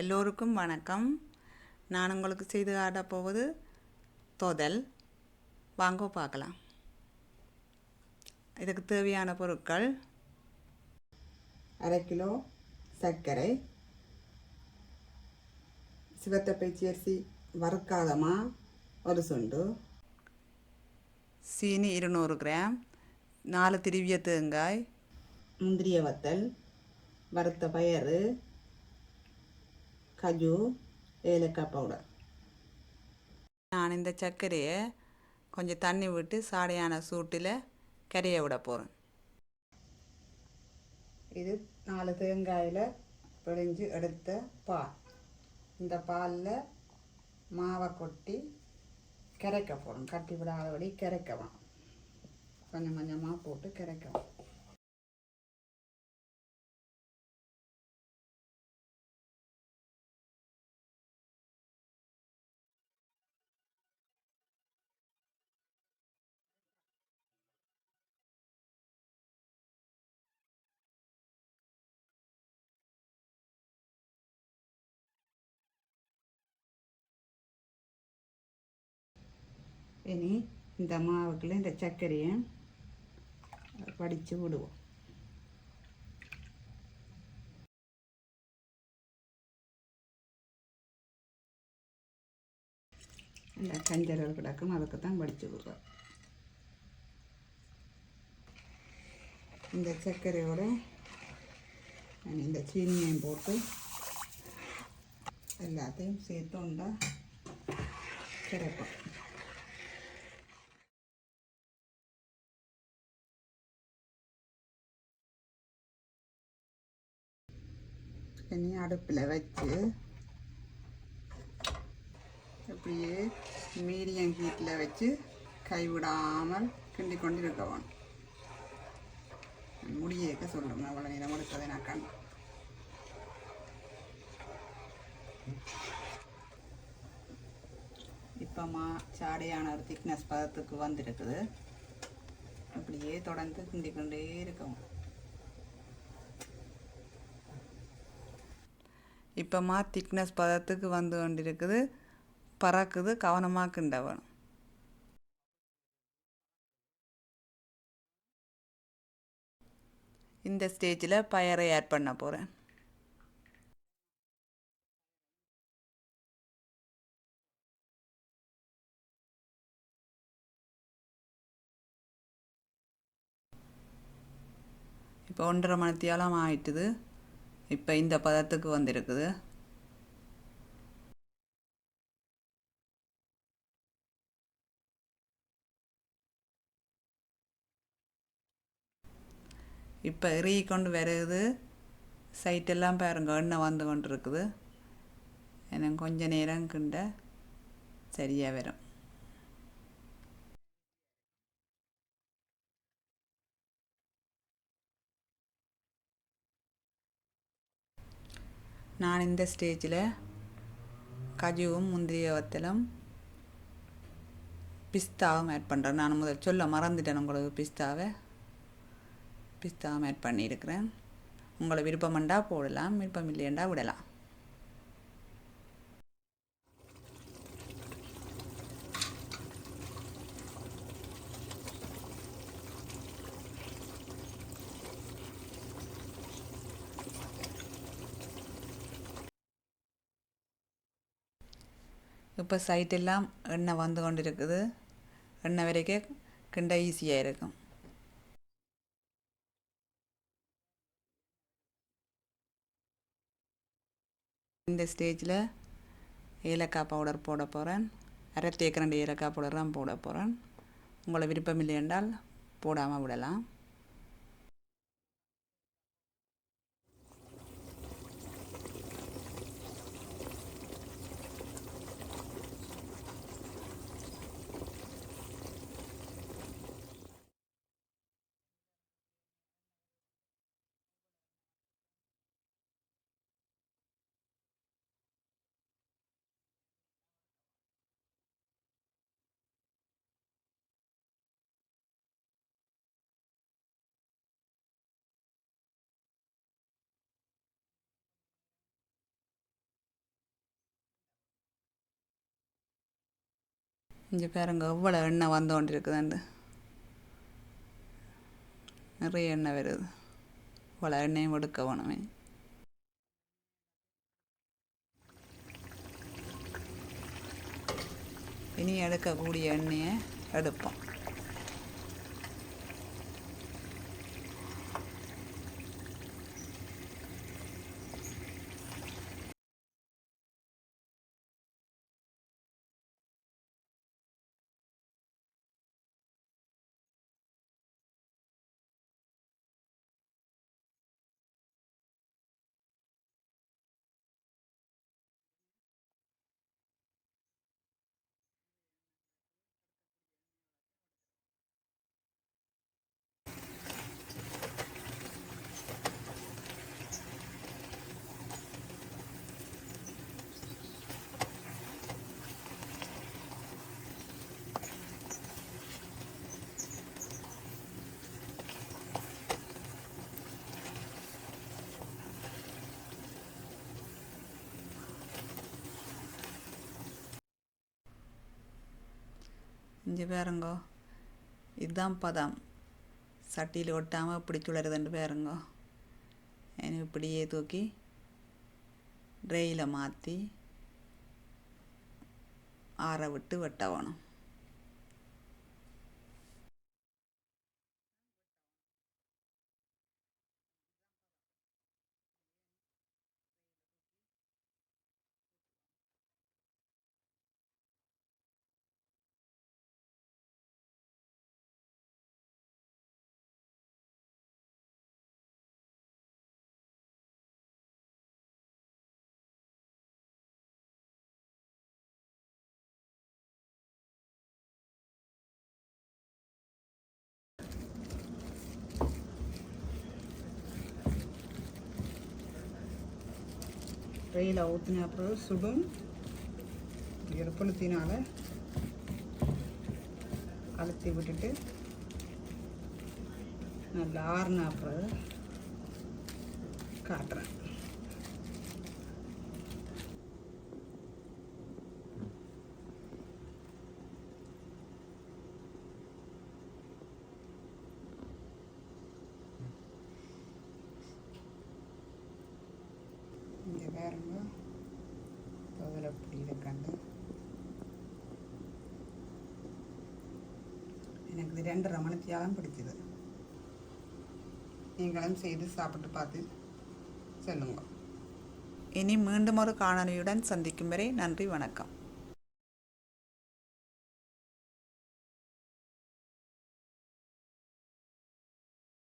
எல்லோருக்கும் வணக்கம். நான் உங்களுக்கு செய்து காட்டப் போவது தொதல். வாங்க பார்க்கலாம். இதுக்கு தேவையான பொருட்கள். அரை கிலோ சர்க்கரை. சிவத்த பச்சரிசி வறுக்காதமா ஒரு சுண்டு. சீனி இருநூறு கிராம். நாலு திருவிய தேங்காய். முந்திரிய வத்தல். வறுத்த பயறு. கஜு ஏலக்காய் பவுடர். நான் இந்த சர்க்கரையை கொஞ்சம் தண்ணி விட்டு சாடையான சூட்டில் கரைய விட போகிறேன் இது நாலு தேங்காயில் பிழிஞ்சு எடுத்த பால். இந்த பாலில் மாவை கொட்டி கரைக்க போகணும் கட்டி விடாதபடி கரைக்கலாம். கொஞ்சம் கொஞ்சமாக போட்டு கரைக்கலாம். இனி இந்த மாவுக்குள்ள இந்த சர்க்கரையை படித்து விடுவோம். இந்த கஞ்சரல் கிடக்கும் அதுக்கு தான் படித்து விடுறோம். இந்த சர்க்கரையோட இந்த சீனியையும் போட்டு எல்லாத்தையும் சேர்த்து உண்டா கிடைப்போம் இனி அடுப்பில் வச்சு அப்படியே மீடியம் ஹீட்டில் வச்சு கைவிடாமல் கிண்டி கொண்டு இருக்க வேணும். முடியேக்க சொல்லுங்க அவ்வளோ நேரம் எடுத்ததை நான் கண் இப்போ மா சாடையான ஒரு திக்னஸ் பதத்துக்கு வந்திருக்குது. அப்படியே தொடர்ந்து கிண்டி கொண்டே இருக்கவும். இப்போமா திக்னஸ் பதத்துக்கு வந்து கொண்டிருக்குது. பறக்குது கவனமாக இந்த ஸ்டேஜில் பயரை ஆட் பண்ண போகிறேன் இப்போ ஒன்றரை மணித்தியாலம் ஆயிட்டுது. இப்போ இந்த பதத்துக்கு வந்திருக்குது. இப்போ இறுகி கொண்டு வருது. சைட்டெல்லாம் பாருங்க எண்ணெய் வந்து கொண்டு இருக்குது எனக்கு கொஞ்ச நேரம் கிண்ட சரியாக வரும். நான் இந்த ஸ்டேஜில் கஜுவும் முந்திரிய வத்தலும் பிஸ்தாவும் ஆட் பண்ணுறேன் நான் முதல் சொல்ல மறந்துட்டேன் உங்களுக்கு பிஸ்தாவை. பிஸ்தாவும் ஆட் பண்ணியிருக்கிறேன். உங்களை விருப்பம்ண்டா போடலாம் விருப்பம் இல்லையண்டா விடலாம். இப்போ சைட்டெல்லாம் எண்ணெய் வந்து கொண்டு இருக்குது எண்ணெய் வரைக்கும் கிண்ட ஈஸியாக இருக்கும். இந்த ஸ்டேஜில் ஏலக்காய் பவுடர் போட போகிறேன் அரை தேக்கரண்டு ஏலக்காய் பவுடர் தான் போட போகிறேன் உங்களை விருப்பம் இல்லை என்றால் போடாமல் விடலாம். இங்கே பாருங்க எவ்வளோ எண்ணெய் வந்து கொண்டு இருக்குதுண்டு நிறைய எண்ணெய் வருது. இவ்வளோ எண்ணெயும் எடுக்க வேணுமே. இனி எடுக்கக்கூடிய எண்ணெயை எடுப்போம். இங்கே பாருங்கோ. இதுதான் பதம். சட்டியில் ஒட்டாமல் இப்படி சுழறுதுன்னு பாருங்கோ. எனக்கு இப்படியே தூக்கி ட்ரெயில் மாற்றி ஆற விட்டு வெட்டவணும். ட்ரெயில் ஊற்றின அப்புறம் சுடும். எருப்பழுத்தினால அழுத்தி விட்டுட்டு நல்லா ஆறுன அப்புறம் காட்டுறேன். பாருங்க அதில் அப்படி இருக்காங்க எனக்கு இது ரெண்டு மணித்தியாலும் பிடிச்சது நீங்களும் செய்து சாப்பிட்டு பார்த்து சொல்லுங்க. இனி மீண்டும் ஒரு காணொலியுடன் சந்திக்கும் வரை நன்றி வணக்கம்.